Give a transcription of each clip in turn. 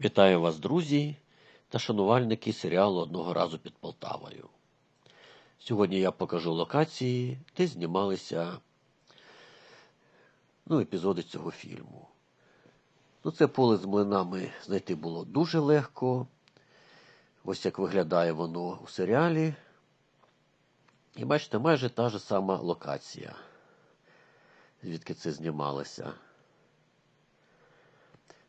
Вітаю вас, друзі та шанувальники серіалу Одного разу під Полтавою. Сьогодні я покажу локації, де знімалися ну, епізоди цього фільму. Ну, Це поле з млинами знайти було дуже легко. Ось як виглядає воно у серіалі. І бачите, майже та ж сама локація, звідки це знімалося.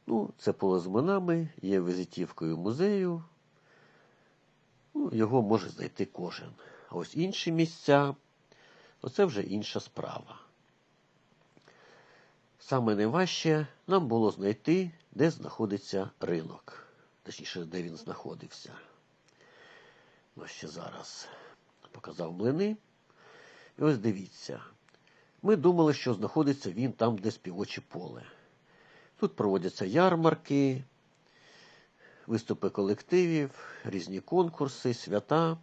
Ну, це млинами, є візитівкою музею. Ну, Його може знайти кожен. А ось інші місця оце вже інша справа. Саме найважче нам було знайти, де знаходиться ринок, точніше, де він знаходився. Ось ще зараз показав млини. І ось дивіться. Ми думали, що знаходиться він там, де співоче поле. Тут проводяться ярмарки, виступи колективів, різні конкурси, свята.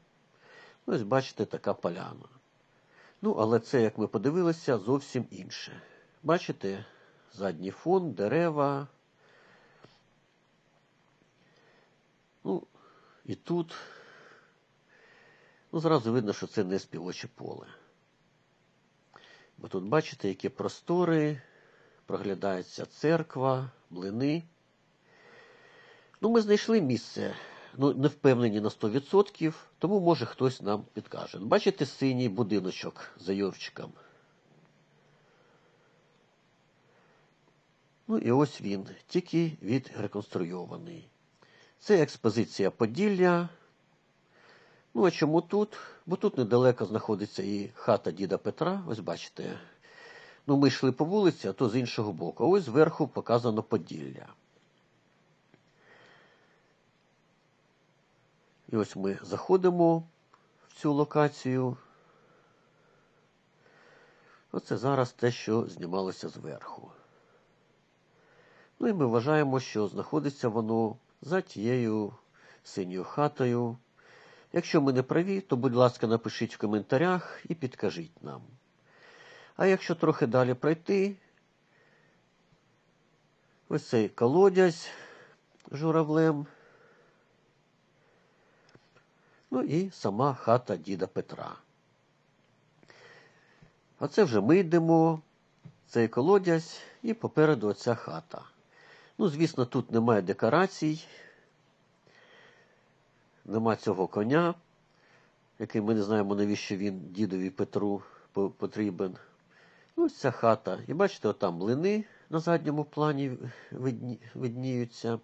Ось бачите, така поляна. Ну, але це, як ми подивилися, зовсім інше. Бачите, задній фон, дерева. Ну, і тут, ну, зразу видно, що це не співоче поле. Бо тут бачите, які простори проглядається церква, млини. Ну, ми знайшли місце, ну, не впевнені на 100%, тому може хтось нам підкаже. Бачите синій будиночок за Йорчиком? Ну і ось він, тільки відреконструйований. Це експозиція Поділля. Ну, а чому тут? Бо тут недалеко знаходиться і хата діда Петра. Ось бачите, Ну, ми йшли по вулиці, а то з іншого боку. Ось зверху показано Поділля. І ось ми заходимо в цю локацію. Оце зараз те, що знімалося зверху. Ну і ми вважаємо, що знаходиться воно за тією синьою хатою. Якщо ми не праві, то, будь ласка, напишіть в коментарях і підкажіть нам. А якщо трохи далі пройти, ось цей колодязь журавлем. Ну і сама хата діда Петра. А це вже ми йдемо, цей колодязь і попереду оця хата. Ну, звісно, тут немає декорацій, нема цього коня, який ми не знаємо, навіщо він дідові Петру потрібен. Ось ця хата. І бачите, отам млини на задньому плані видні, видніються.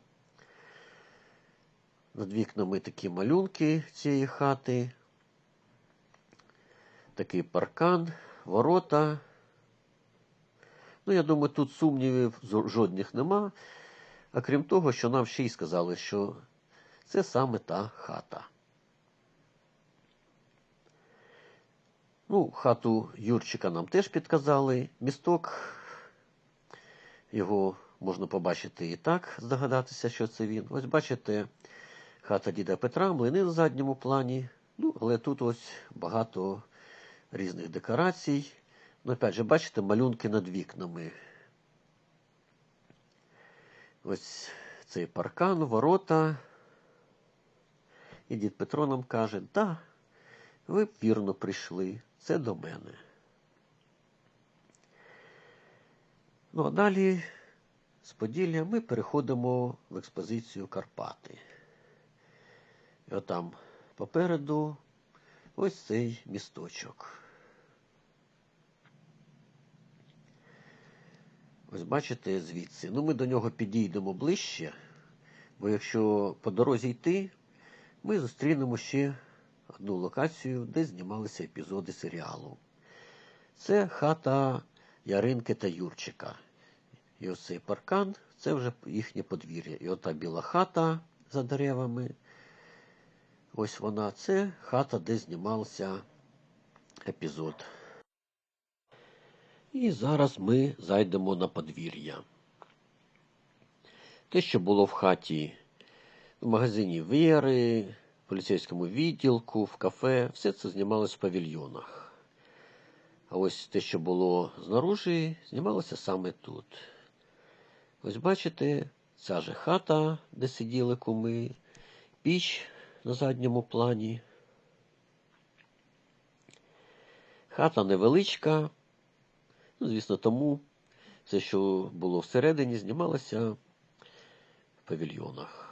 Над вікнами такі малюнки цієї хати. Такий паркан, ворота. Ну, я думаю, тут сумнівів жодних нема. А крім того, що нам ще й сказали, що це саме та хата. Ну, хату Юрчика нам теж підказали. Місток, його можна побачити і так, здогадатися, що це він. Ось бачите, хата діда Петра, млини на задньому плані. Ну, але тут ось багато різних декорацій. Ну, опять же, бачите, малюнки над вікнами. Ось цей паркан, ворота. І дід Петро нам каже, да, ви вірно прийшли. Це до мене. Ну а далі з Поділля ми переходимо в експозицію Карпати. І отам попереду ось цей місточок. Ось бачите звідси. Ну, ми до нього підійдемо ближче, бо якщо по дорозі йти, ми зустрінемо ще одну локацію, де знімалися епізоди серіалу. Це хата Яринки та Юрчика. І ось цей паркан це вже їхнє подвір'я. І ота біла хата за деревами. Ось вона. Це хата, де знімався епізод. І зараз ми зайдемо на подвір'я. Те, що було в хаті в магазині Віри, поліцейському відділку, в кафе. Все це знімалось в павільйонах. А ось те, що було знаружи, знімалося саме тут. Ось бачите, ця же хата, де сиділи куми, піч на задньому плані. Хата невеличка. Ну, звісно, тому все, що було всередині, знімалося в павільйонах.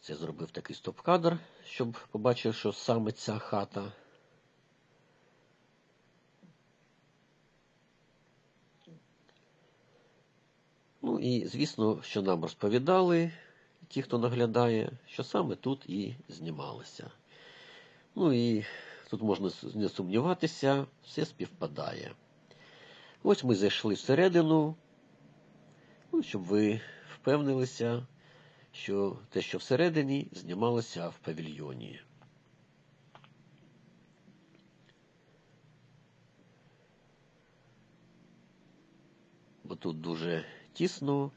Це зробив такий стоп-кадр, щоб побачив, що саме ця хата. Ну і, звісно, що нам розповідали ті, хто наглядає, що саме тут і знімалося. Ну і тут можна не сумніватися, все співпадає. Ось ми зайшли всередину, ну, щоб ви впевнилися, що те, що всередині, знімалося в павільйоні. Бо тут дуже тісно,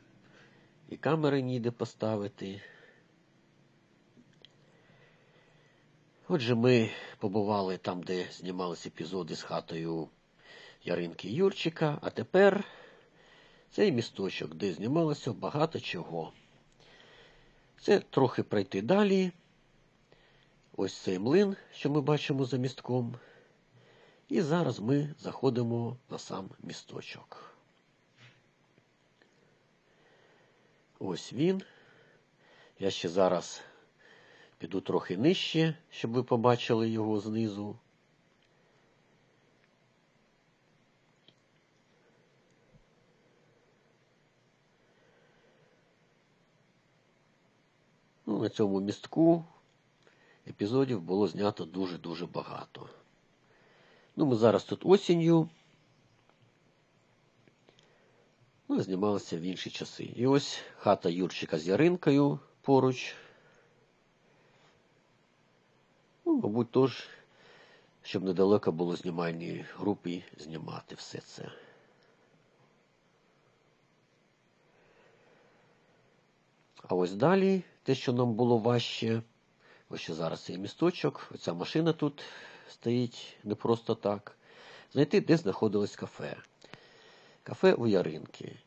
і камери ніде поставити. Отже, ми побували там, де знімалися епізоди з хатою Яринки Юрчика, а тепер цей місточок, де знімалося багато чого. Це трохи пройти далі. Ось цей млин, що ми бачимо за містком. І зараз ми заходимо на сам місточок. Ось він. Я ще зараз піду трохи нижче, щоб ви побачили його знизу. На цьому містку епізодів було знято дуже-дуже багато. Ну, ми зараз тут осінню. Ну, знімалися в інші часи. І ось хата Юрчика з Яринкою поруч. Ну, мабуть, теж, щоб недалеко було знімальні групи знімати все це. А ось далі те, що нам було важче, ось що зараз цей місточок, оця машина тут стоїть не просто так. Знайти, де знаходилось кафе. Кафе у Яринки.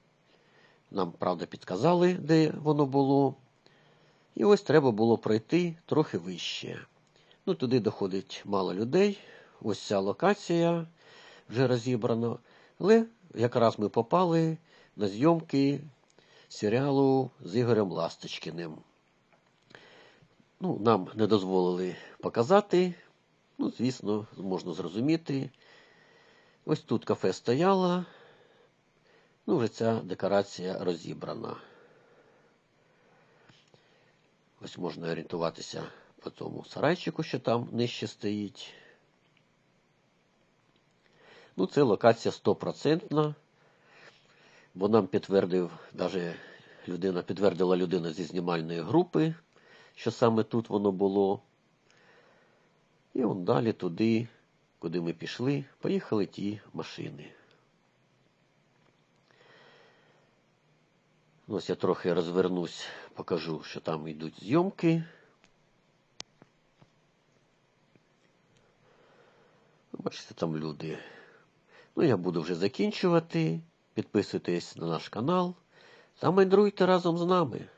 Нам, правда, підказали, де воно було. І ось треба було пройти трохи вище. Ну, Туди доходить мало людей. Ось ця локація вже розібрана. Але якраз ми попали на зйомки серіалу з Ігорем Ласточкіним. Ну, Нам не дозволили показати. Ну, звісно, можна зрозуміти. Ось тут кафе стояло. Ну, вже ця декорація розібрана. Ось можна орієнтуватися по тому сарайчику, що там нижче стоїть. Ну, це локація стопроцентна, бо нам підтвердив, навіть людина підтвердила людина зі знімальної групи, що саме тут воно було. І он далі туди, куди ми пішли, поїхали ті машини. Ось я трохи розвернусь, покажу, що там йдуть зйомки. Бачите, там люди. Ну, я буду вже закінчувати. Підписуйтесь на наш канал та мандруйте разом з нами.